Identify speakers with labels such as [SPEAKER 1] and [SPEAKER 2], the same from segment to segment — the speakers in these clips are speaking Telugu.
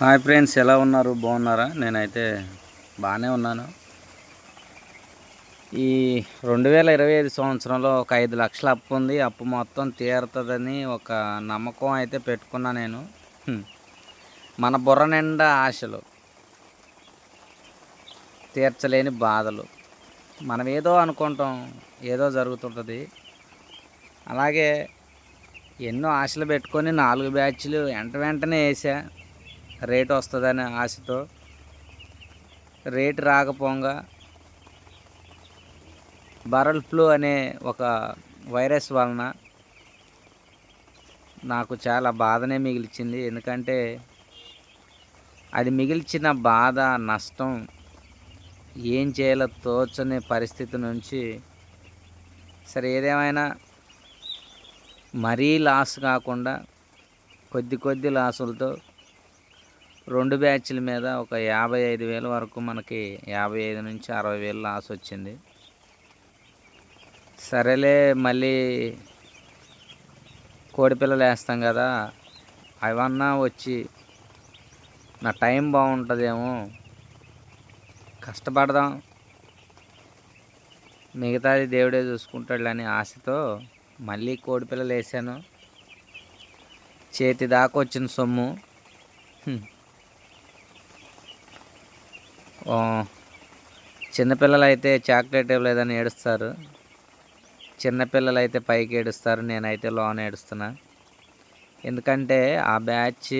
[SPEAKER 1] హాయ్ ఫ్రెండ్స్ ఎలా ఉన్నారు? బాగున్నారా? నేనైతే బాగానే ఉన్నాను. ఈ రెండు వేల ఇరవై ఐదు సంవత్సరంలో ఒక ఐదు లక్షల అప్పు ఉంది. అప్పు మొత్తం తీరుతుందని ఒక నమ్మకం అయితే పెట్టుకున్నా నేను. మన బుర్ర నిండా ఆశలు తీర్చలేని బాధలు. మనం ఏదో అనుకుంటాం ఏదో జరుగుతుంటుంది. అలాగే ఎన్నో ఆశలు పెట్టుకొని నాలుగు బ్యాచ్లు వెంట వెంటనే వేసా. రేట్ వస్తుందనే ఆశతో రేట్ రాకపోగా బరల్ ఫ్లూ అనే ఒక వైరస్ వలన నాకు చాలా బాధనే మిగిల్చింది ఎందుకంటే అది మిగిల్చిన బాధ నష్టం ఏం చేయాలో తోచని పరిస్థితి నుంచి సరే ఏదేమైనా మరీ లాస్ కాకుండా కొద్ది కొద్ది లాసులతో రెండు బ్యాచ్ల మీద ఒక యాభై ఐదు వేల వరకు మనకి యాభై ఐదు నుంచి అరవై వేలు లాస్ వచ్చింది. సరేలే మళ్ళీ కోడిపిల్లలు వేస్తాం కదా అవన్నా వచ్చి నా టైం బాగుంటుందేమో కష్టపడదాం. మిగతాది దేవుడే చూసుకుంటాడులని ఆశతో మళ్ళీ కోడిపిల్లలు వేసాను. చేతి దాకా వచ్చిన సొమ్ము. చిన్నపిల్లలు అయితే చాక్లెట్ ఇవ్వలేదని ఏడుస్తారు. చిన్నపిల్లలు అయితే పైకి ఏడుస్తారు. నేనైతే లోన ఏడుస్తున్నా. ఎందుకంటే ఆ బ్యాచ్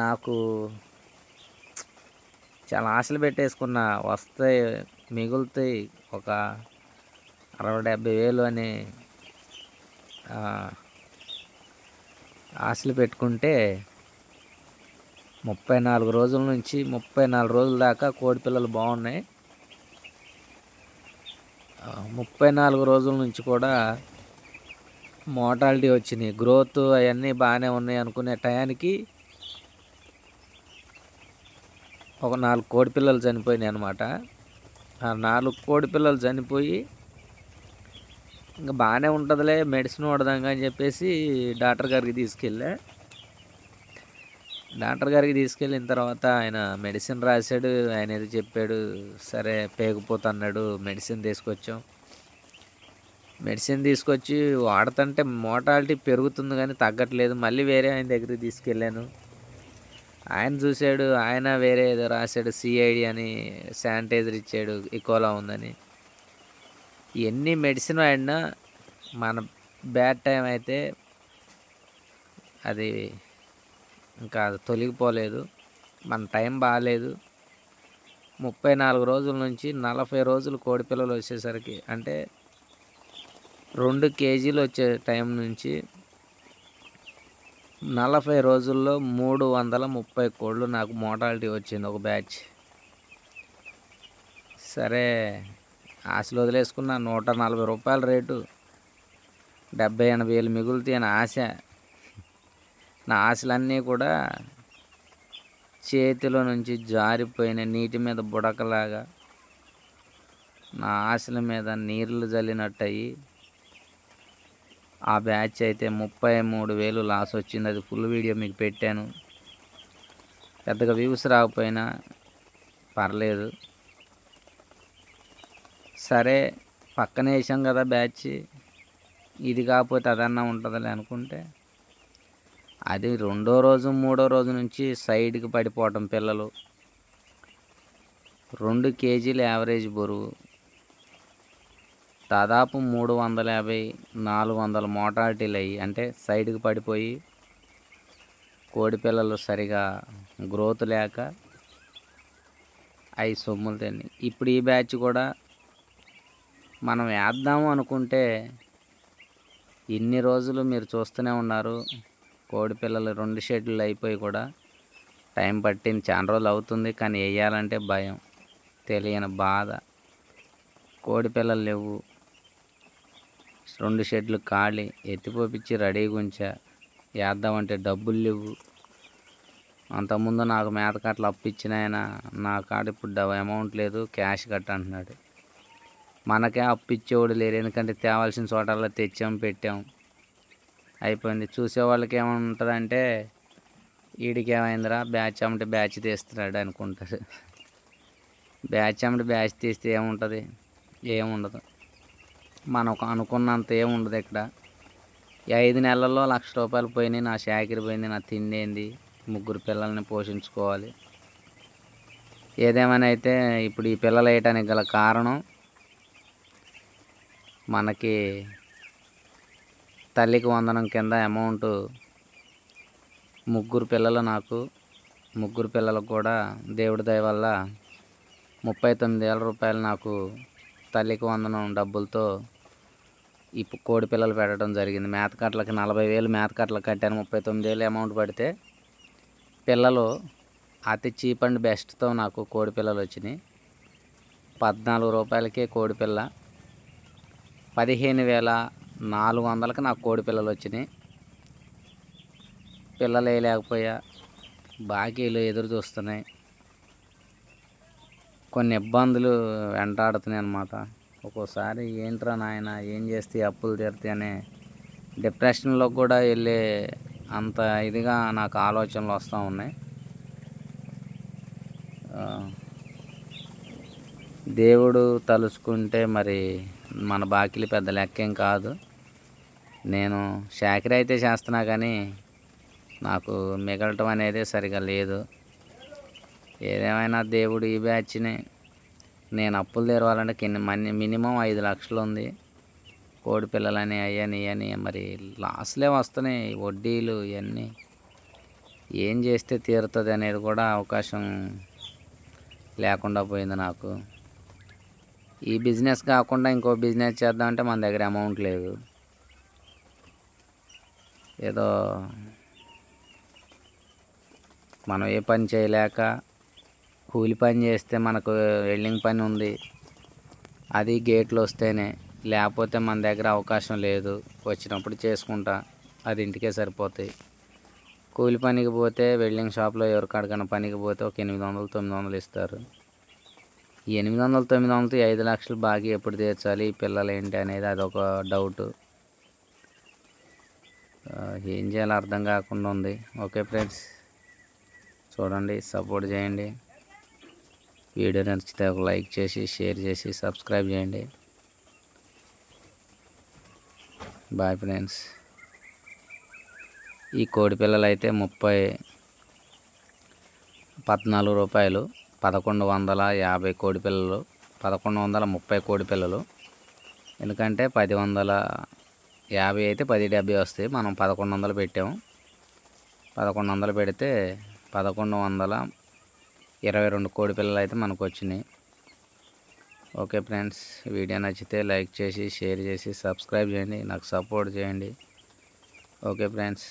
[SPEAKER 1] నాకు చాలా ఆశలు పెట్టేసుకున్నా వస్తాయి మిగులుతాయి. ఒక అరవై డెబ్బై వేలు అని ఆశలు పెట్టుకుంటే ముప్పై నాలుగు రోజుల నుంచి ముప్పై నాలుగు రోజుల దాకా కోడి పిల్లలు బాగున్నాయి. ముప్పై నాలుగు రోజుల నుంచి కూడా మోటాలిటీ వచ్చినాయి. గ్రోత్ అవన్నీ బాగానే ఉన్నాయి అనుకునే టయానికి ఒక నాలుగు కోడి పిల్లలు చనిపోయినాయి అనమాట ఆ నాలుగు కోడి పిల్లలు చనిపోయి ఇంకా బాగానే ఉంటుందిలే మెడిసిన్ వాడదాం అని చెప్పేసి డాక్టర్ గారికి తీసుకెళ్ళా. డాక్టర్ గారికి తీసుకెళ్ళిన తర్వాత ఆయన మెడిసిన్ రాశాడు ఆయన ఏదో చెప్పాడు సరే పేగిపోతున్నాడు మెడిసిన్ తీసుకొచ్చాం. మెడిసిన్ తీసుకొచ్చి వాడుతుంటే మోటాలిటీ పెరుగుతుంది కానీ తగ్గట్లేదు. మళ్ళీ వేరే ఆయన దగ్గరికి తీసుకెళ్ళాను. ఆయన చూశాడు ఆయన వేరే ఏదో రాశాడు సిఐడి అని శానిటైజర్ ఇచ్చాడు ఇకోలా ఉందని. ఎన్ని మెడిసిన్ వాడినా మన బ్యాడ్ టైం అయితే అది ఇంకా తొలగిపోలేదు. మన టైం బాగాలేదు ముప్పై నాలుగు రోజుల నుంచి నలభై రోజులు కోడి పిల్లలు వచ్చేసరికి అంటే రెండు కేజీలు వచ్చే టైం నుంచి నలభై రోజుల్లో మూడు వందల ముప్పై కోళ్ళు నాకు మోటాలిటీ వచ్చింది ఒక బ్యాచ్. సరే ఆశలు వదిలేసుకున్న నూట నలభై రూపాయల రేటు. డెబ్బై ఎనభై వేలు మిగులుతాయి అని ఆశ. నా ఆశలన్నీ కూడా చేతిలో నుంచి జారిపోయిన నీటి మీద బుడకలాగా నా ఆశల మీద నీళ్ళు జల్లినట్టు అయ్యి ఆ బ్యాచ్ అయితే ముప్పై మూడు వేలు లాస్ వచ్చింది. అది ఫుల్ వీడియో మీకు పెట్టాను. పెద్దగా వ్యూస్ రాకపోయినా పర్లేదు. సరే పక్కనే వేసాం కదా బ్యాచ్. ఇది కాకపోతే అదన్నా ఉంటుందిలే అనుకుంటే అది రెండో రోజు మూడో రోజు నుంచి సైడ్కి పడిపోవటం పిల్లలు. రెండు కేజీలు యావరేజ్ బరువు. దాదాపు మూడు వందల యాభై నాలుగు వందల మోటాలిటీలు అయ్యి అంటే సైడ్కి పడిపోయి కోడి పిల్లలు సరిగా గ్రోత్ లేక అవి సొమ్ములు తిని. ఇప్పుడు ఈ బ్యాచ్ కూడా మనం వేద్దాము అనుకుంటే ఇన్ని రోజులు మీరు చూస్తూనే ఉన్నారు? కోడి పిల్లలు రెండు షెడ్యూల్ అయిపోయి కూడా టైం పట్టింది. చాలా రోజులు అవుతుంది కానీ వేయాలంటే భయం తెలియని బాధ. కోడి పిల్లలు లేవు. రెండు షెడ్లు ఖాళీ. ఎత్తిపోపించి రెడీగా ఉంచా వేద్దామంటే డబ్బులు లేవు. అంతకుముందు నాకు మేత కట్టలు అప్పు ఆయన నా కాడ ఇప్పుడు అమౌంట్ లేదు క్యాష్ కట్ అంటున్నాడు మనకే అప్పిచ్చేవాడు లేరు. ఎందుకంటే తేవాల్సిన చోటల్లో తెచ్చాం పెట్టాం. అయిపోయింది. చూసేవాళ్ళకి ఏముంటుందంటే వీడికి ఏమైందిరా బ్యాచ్ అమ్మటి బ్యాచ్ తీస్తున్నాడు అనుకుంటారు. బ్యాచ్ అమ్మటి బ్యాచ్ తీస్తే ఏముంటుంది? ఏముండదు. మనం అనుకున్నంత ఏముండదు ఇక్కడ. ఈ ఐదు నెలల్లో లక్ష రూపాయలు పోయినాయి నా షాకిరి పోయింది నా తిండి ఏంది ముగ్గురు పిల్లల్ని పోషించుకోవాలి. ఏదేమైనా అయితే ఇప్పుడు ఈ పిల్లలు వేయటానికి గల కారణం మనకి తల్లికి వందనం కింద అమౌంట్ ముగ్గురు పిల్లలు నాకు. ముగ్గురు పిల్లలకు కూడా దేవుడి దయ వల్ల ముప్పై తొమ్మిది వేల రూపాయలు నాకు తల్లికి వందనం డబ్బులతో ఈ కోడి పిల్లలు పెట్టడం జరిగింది. మేతకట్లకి నలభై వేలు మేతకట్లకు కట్టాను. ముప్పై తొమ్మిది వేలు అమౌంట్ పడితే పిల్లలు అతి చీప్ అండ్ బెస్ట్తో నాకు కోడి పిల్లలు వచ్చినాయి. పద్నాలుగు రూపాయలకే కోడి పిల్ల. పదిహేను వేల నాలుగు వందలకి నాకు కోడి పిల్లలు వచ్చినాయి పిల్లలు వేయలేకపోయా బాకీలు ఎదురు చూస్తున్నాయి. కొన్ని ఇబ్బందులు వెంటాడుతున్నాయి అన్నమాట. ఒక్కోసారి ఏంట్రా నాయన ఏం చేస్తే అప్పులు తీరుతాయి అనే డిప్రెషన్లో కూడా వెళ్ళే అంత ఇదిగా నాకు ఆలోచనలు వస్తూ ఉన్నాయి. దేవుడు తలుచుకుంటే మరి మన బాకీలు పెద్ద లెక్కేం కాదు. నేను షాకిరి అయితే చేస్తున్నా కానీ నాకు మిగలటం అనేది సరిగా లేదు. ఏదేమైనా దేవుడు ఈ బ్యాచ్ని నేను అప్పులు తెరవాలంటే కింద మని మినిమం ఐదు లక్షలు ఉంది. కోడి పిల్లలని అయ్యని అని మరి లాస్లే వస్తున్నాయి వడ్డీలు ఇవన్నీ ఏం చేస్తే తీరుతుంది అనేది కూడా అవకాశం లేకుండా పోయింది నాకు. ఈ బిజినెస్ కాకుండా ఇంకో బిజినెస్ చేద్దామంటే మన దగ్గర అమౌంట్ లేదు. ఏదో మనం ఏ పని చేయలేక కూలి పని చేస్తే మనకు వెల్డింగ్ పని ఉంది. అది గేట్లు వస్తేనే లేకపోతే మన దగ్గర అవకాశం లేదు. వచ్చినప్పుడు చేసుకుంటా అది ఇంటికే సరిపోతాయి. కూలి పనికి పోతే వెల్డింగ్ షాప్లో ఎవరికాడికైనా పనికి పోతే ఒక ఎనిమిది వందలు తొమ్మిది వందలు ఇస్తారు. ఎనిమిది వందలు తొమ్మిది వందలతో ఐదు లక్షలు బాకీ ఎప్పుడు తీర్చాలి? పిల్లలు ఏంటి అనేది అదొక డౌట్. ఏం చేయాలో అర్థం కాకుండా ఉంది. ఓకే ఫ్రెండ్స్ చూడండి సపోర్ట్ చేయండి. వీడియో నచ్చితే ఒక లైక్ చేసి షేర్ చేసి సబ్స్క్రైబ్ చేయండి. Bye friends. ఈ కోడి పిల్లలు అయితే ముప్పై పద్నాలుగు రూపాయలు పదకొండు వందల యాభై కోడి పిల్లలు పదకొండు వందల ముప్పై కోడి పిల్లలు. ఎందుకంటే పది వందల యాభై అయితే పది డెబ్బై వస్తాయి. మనం పదకొండు వందలు పెట్టాము. పదకొండు వందలు పెడితే పదకొండు వందల ఇరవై రెండు కోడి పిల్లలు అయితే మనకు వచ్చినాయి. ఓకే ఫ్రెండ్స్ వీడియో నచ్చితే లైక్ చేసి షేర్ చేసి సబ్స్క్రైబ్ చేయండి. నాకు సపోర్ట్ చేయండి. Okay friends.